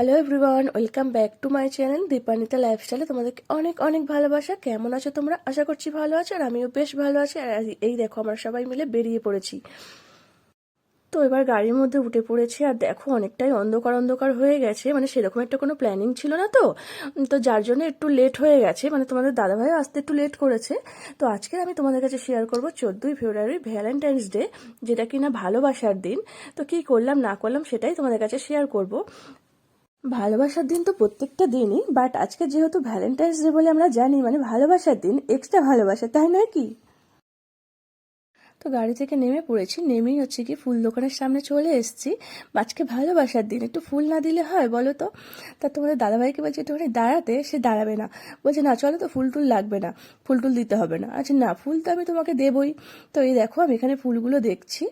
Hello everyone welcome back to my channel Dipanita লাইফস্টাইলে তোমাদেরকে অনেক অনেক ভালোবাসা। কেমন আছো তোমরা? আশা করছি ভালো আছো আর আমিও বেশ ভালো আছি। আর এই দেখো, আমরা সবাই মিলে বেরিয়ে পড়েছি। তো এবার গাড়ির মধ্যে উঠে পড়েছি আর দেখো, অনেকটাই অন্ধকার অন্ধকার হয়ে গেছে। মানে সেরকম একটা কোনো প্ল্যানিং ছিল না তো। তো যার জন্য একটু লেট হয়ে গেছে। মানে তোমাদের দাদাভাইও আসতে একটু লেট করেছে। তো আজকে আমি তোমাদের কাছে শেয়ার করব চোদ্দোই ফেব্রুয়ারি ভ্যালেন্টাইন্স ডে যেটা কিনা ভালোবাসার দিন। তো কি করলাম, না করলাম সেটাই তোমাদের কাছে শেয়ার করব। ভালোবাসার দিন তো প্রত্যেকটা দিনই বাট আজকে যেহেতু ভ্যালেন্টাইন্স ডে বলে আমরা জানি মানে ভালোবাসার দিন এক্সট্রা ভালোবাসা, তাই নয় কি? তো গাড়ি থেকে নেমে পড়েছি। নেমেই হচ্ছে কি ফুল দোকানের সামনে চলে এসেছি। আজকে ভালোবাসার দিন। একটু ফুল না দিলে হয় বলো তো? তা তোমাদের দাদাভাইকে বলছে, একটুখানি দাঁড়াতে, সে দাঁড়াবে না। বলছে, না, চলো তো, ফুল টুল লাগবে না। ফুল টুল দিতে হবে না। আচ্ছা না, ফুল তো আমি তোমাকে দেবই। তো এই দেখো, আমি এখানে ফুলগুলো দেখছি।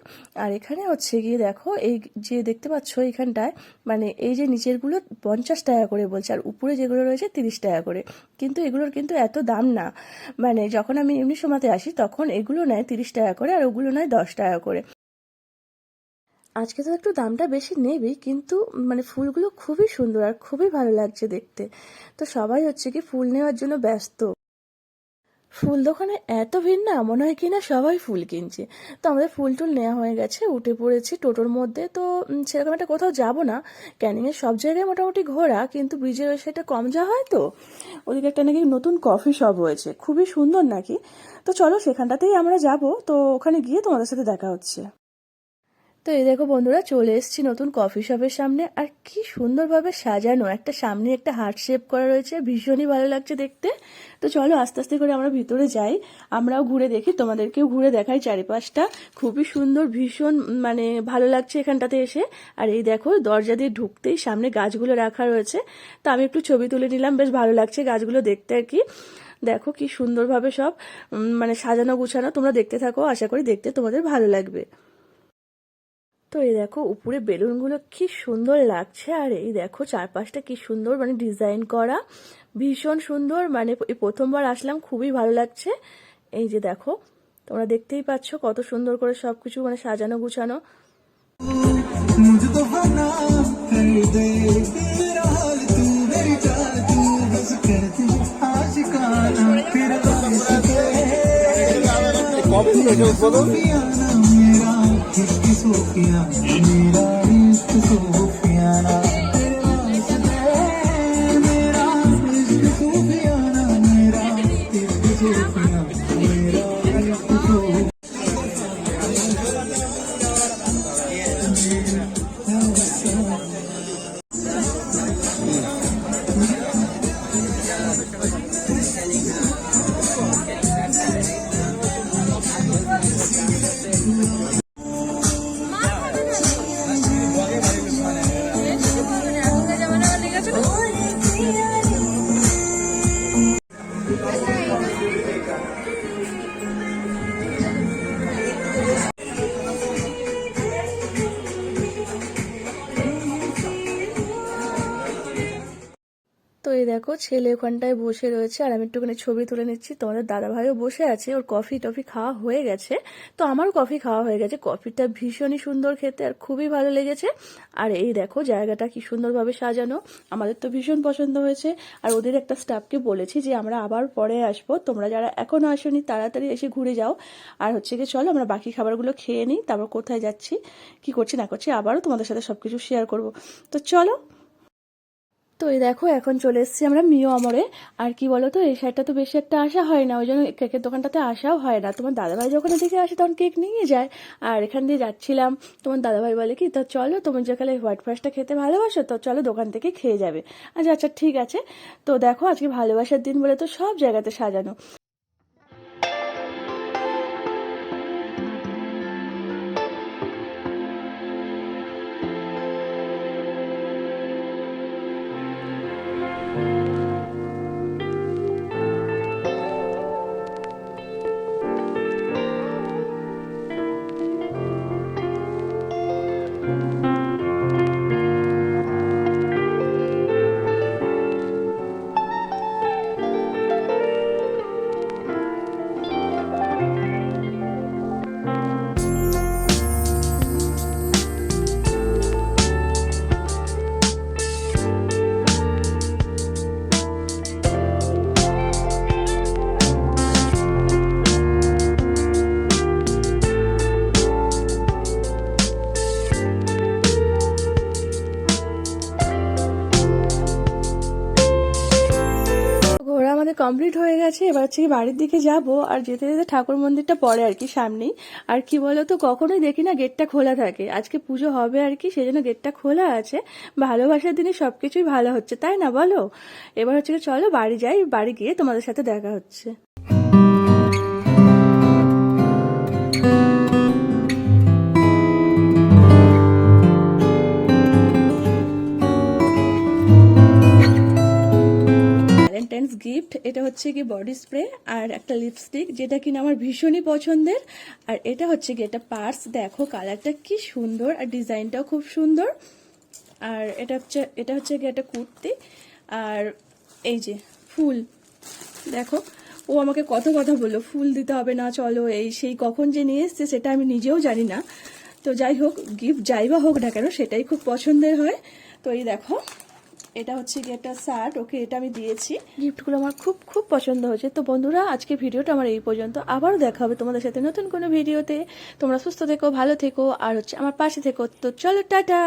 আর এখানে হচ্ছে গিয়ে দেখো, এই যে দেখতে পাচ্ছ এখানটায় মানে এই যে নিচেরগুলো পঞ্চাশ টাকা করে বলছে, আর উপরে যেগুলো রয়েছে তিরিশ টাকা করে। কিন্তু এগুলোর কিন্তু এত দাম না। মানে যখন আমি এমনি সময়তে আসি, তখন এগুলো নেয় তিরিশ টাকা করে আর ওগুলো নয় দশ টাকা করে। আজকে তো একটু দামটা বেশি নেবেই, কিন্তু মানে ফুলগুলো খুবই সুন্দর আর খুবই ভালো লাগছে দেখতে। তো সবাই হচ্ছে কি ফুল নেওয়ার জন্য ব্যস্ত। ফুল দোকানে এত ভিড় না, মনে হয় কিনা সবাই ফুল কিনছে। তো আমাদের ফুল টুল নেওয়া হয়ে গেছে, উঠে পড়েছি টোটোর মধ্যে। তো সেরকম একটা কোথাও যাব না। ক্যানিংয়ের সব জায়গায় মোটামুটি ঘোরা, কিন্তু ব্রিজের ওই সাইডে কম যাওয়া হয় তো? ওদিকে একটা নাকি নতুন কফি শপ হয়েছে খুবই সুন্দর নাকি? তো চলো সেখানটাতেই আমরা যাব। তো ওখানে গিয়ে তোমাদের সাথে দেখা হচ্ছে। তো এই দেখো বন্ধুরা, চলে এসেছি নতুন কফি শপের সামনে। আর কি সুন্দরভাবে সাজানো, একটা সামনে একটা হার্ট শেপ করা রয়েছে, ভীষণই ভালো লাগছে দেখতে। তো চলো আস্তে আস্তে করে আমরা ভিতরে যাই। আমরাও ঘুরে দেখি, তোমাদেরকেও ঘুরে দেখাই চারিপাশটা। খুবই সুন্দর, ভীষণ মানে ভালো লাগছে এখানটাতে এসে। আর এই দেখো, দরজা দিয়ে ঢুকতেই সামনে গাছগুলো রাখা রয়েছে। তো আমি একটু ছবি তুলে নিলাম, বেশ ভালো লাগছে গাছগুলো দেখতে আর কি। দেখো কি সুন্দরভাবে সব মানে সাজানো গুছানো, তোমরা দেখতে থাকো, আশা করি দেখতে তোমাদের ভালো লাগবে। তো এই দেখো, উপরে বেলুনগুলো কি সুন্দর লাগছে, আর এই দেখো চারপাশটা কি সুন্দর মানে ডিজাইন করা, ভীষণ সুন্দর মানে প্রথমবার আসলাম, খুবই ভালো লাগছে। এই যে দেখো, তোমরা দেখতেই পাচ্ছ কত সুন্দর করে সবকিছু মানে সাজানো গুছানো। तो फना कर दे मेरा हाल तू এই দেখো, ছেলে ওখানটায় বসে রয়েছে, আর আমি একটুখানি ছবি তুলে নিচ্ছি। তোমাদের দাদা ভাইও বসে আছে, ওর কফি টফি খাওয়া হয়ে গেছে। তো আমারও কফি খাওয়া হয়ে গেছে। কফিটা ভীষণই সুন্দর খেতে আর খুবই ভালো লেগেছে। আর এই দেখো, জায়গাটা কি সুন্দরভাবে সাজানো। আমাদের তো ভীষণ পছন্দ হয়েছে। আর ওদের একটা স্টাফকে বলেছি যে, আমরা আবার পরে আসব। তোমরা যারা এখনও আসোনি, তাড়াতাড়ি এসে ঘুরে যাও। আর হচ্ছে কি চলো, আমরা বাকি খাবারগুলো খেয়ে নিই। তারপর কোথায় যাচ্ছি, কি করছি না করছি, আবারও তোমাদের সাথে সবকিছু শেয়ার করব। তো চলো তো এই দেখো, এখন চলে এসেছি আমরা মিও আমরে। আর কি বলো তো এই সাইডটা তো বেশি একটা আসা হয় না, ওই জন্য কেকের দোকানটাতে আসাও হয় না। তোমার দাদাভাই যখন এদিকে আসে, তখন কেক নিয়ে যায়। আর এখান দিয়ে যাচ্ছিলাম, তোমার দাদাভাই বলে কি, তো চলো তোমার যেখানে হোয়াইট ফ্রাইসটা খেতে ভালোবাসো, তো চলো দোকান থেকে খেয়ে যাবে। আচ্ছা আচ্ছা ঠিক আছে। তো দেখো, আজকে ভালোবাসার দিন বলে তো সব জায়গাতে সাজানো। কমপ্লিট হয়ে গেছে। এবার হচ্ছে কি বাড়ির দিকে যাব। আর যেতে যেতে ঠাকুর মন্দিরটা পড়ে আর কি, সামনেই। আর কি বলো তো কখনোই দেখি না গেটটা খোলা থাকে। আজকে পুজো হবে আর কি, সেজন্য গেটটা খোলা আছে। ভালোবাসার দিনে সব কিছুই ভালো হচ্ছে, তাই না বলো? এবার হচ্ছে চলো বাড়ি যাই, বাড়ি গিয়ে তোমাদের সাথে দেখা হচ্ছে। গিফট এটা হচ্ছে কি বডি স্প্রে আর একটা লিপস্টিক যেটা কিনা আমার ভীষণই পছন্দের। আর এটা হচ্ছে কি এটা পার্স দেখো কালারটা কি সুন্দর আর ডিজাইনটাও খুব সুন্দর। আর এটা হচ্ছে এটা হচ্ছে কি একটা কুর্তি। আর এই যে ফুল, দেখো, ও আমাকে কত কথা বলল, ফুল দিতে হবে না, চলো এই সেই কখন যে নিয়ে এসছে সেটা আমি নিজেও জানি না। তো যাই হোক গিফট যাই বা হোক না কেন, সেটাই খুব পছন্দের হয়। তো এই দেখো এটা হচ্ছে কি একটা শার্ট ওকে এটা আমি দিয়েছি। গিফটগুলো আমার খুব খুব পছন্দ হয়েছে। তো বন্ধুরা আজকে ভিডিওটা আমার এই পর্যন্ত। আবারও দেখা হবে তোমাদের সাথে নতুন কোনো ভিডিওতে। তোমরা সুস্থ থেকো, ভালো থেকো, আর হচ্ছে আমার পাশে থেকো। তো চলো, টাটা!